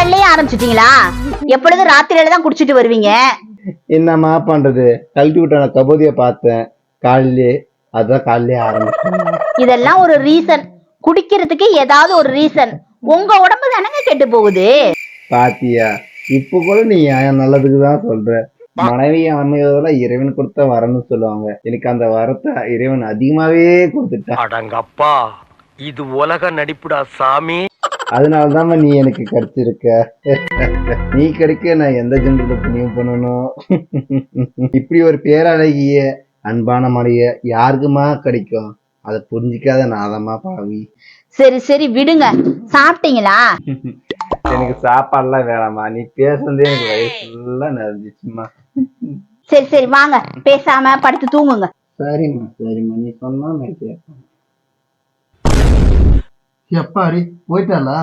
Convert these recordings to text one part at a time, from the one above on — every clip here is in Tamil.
பகல்லே ஆரம்பிச்சிட்டீங்களா? எப்பொழுதும் ராத்திரியில தான் குடிச்சிட்டு வருவீங்க? என்னம்மா பண்றது? கழட்டி விட்டான கபோதிய பார்த்தேன். காலையிலே அதான் காலையிலே ஆரம்பிச்சேன். இதெல்லாம் ஒரு ரீசன் குடிக்கிறதுக்கு ஏதாவது ஒரு ரீசன் உங்க உடம்பு தானங்க கெட்டு போகுது? பாத்தியா இப்ப கூட நீ என் நல்லதுக்கு தான் சொல்ற? மனைவி அமைவதெல்லாம் இறைவன் கொடுத்த வரம்னு சொல்லுவாங்க. எனக்கு அந்த வரத்தை இறைவன் அதிகமாவே கொடுத்துட்டான். அடங்கப்பா இது உலக நடிப்புடா சாமி. அதனாலதான் நீ எனக்கு கிடைச்சிருக்க நீ கிடைக்க நான் எந்த ஜென்மத்துல புண்ணியம் பண்ணணும்? இப்படி ஒரு பேரழகிய அன்பான மனைய யாருக்குமா கிடைக்கும்? அதை புரிஞ்சிக்காத நாதமா பாவி. சரி சரி விடுங்க. சாப்பிட்டீங்களா? எனக்கு சாப்பாடுலாம் வேணாமா நீ பேசுனதே எனக்கு வயசு ஃபுல்லா நிறைஞ்சிச்சுமா சரி சரி வாங்க. பேசாம படுத்து தூங்குங்க. சரிம்மா சரிம்மா. நீ சொன்னா நான் கேட்பேன். எப்பாடி போயிட்டாளா?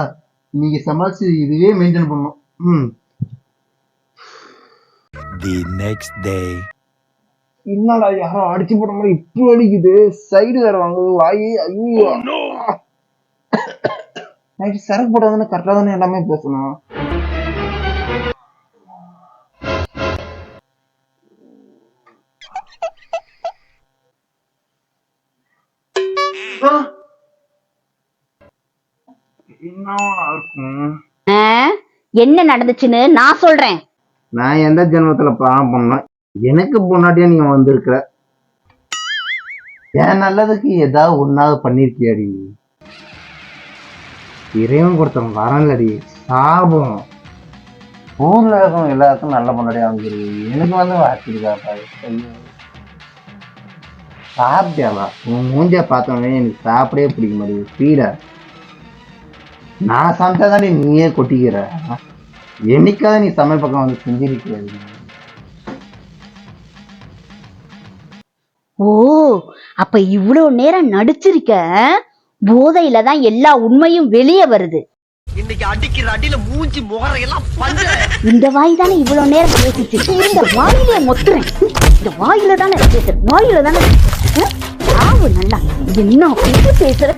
நீங்க சமாளிச்சு இதுவே மெயின்டைன் பண்ணும் ம். The next day. என்னடா யாரோ அடிச்சு போட மாதிரி இப்படி அடிக்குது? சைடு வேற வாங்குது வாயி ஐயோ. நைட்டு சரக்கு போடாதானே கரெக்டா தானே எல்லாமே பேசணும். ஆ! இருக்கும்? என்ன நடந்துச்சுன்னு நான் சொல்றேன். நான் எந்த ஜென்மத்துல பாவம் பண்ணேன்? எனக்கு பொண்டாட்டியா நீ வந்திருக்கிற? என் நல்லதுக்கு ஏதாவது ஒன்னாவது பண்ணிருக்கியாடி இறைவன் கொடுத்தவன் வரலடி சாபம். ஊர்ல இருக்கவங்க எல்லாருக்கும் நல்ல பொண்டாட்டியா வந்துருக்கு எனக்கு வந்து வாச்சிருக்காப்பா ஐயோ. சாப்பிட்டியாவா? உன் மூஞ்ச பார்த்தவனே எனக்கு சாப்பிடவே பிடிக்க மாட்டேங்குது ஸ்பீடா நான் சமைச்சாதாண்டி நீயே கொட்டிக்கிற. என்னைக்காவது நீ சமையல் பக்கம் வந்து செஞ்சிருக்கிறது ஓ அப்ப இவ்வளவு நேரம் நடிச்சிருக்க? போதையில தான் எல்லா உண்மையும் வெளியே வருது. இன்னைக்கு அடிக்கிற அடியில மூஞ்சி முகரையெல்லாம் இந்த வாய் தானே இவ்வளவு நேரம் பேசிச்சு இந்த வாயிலே மொத்துறேன் இந்த வாயில தானே பேசுறேன். வாயில தானே பேசுறேன். ஆவு நல்லா. என்ன பேச பேசுற?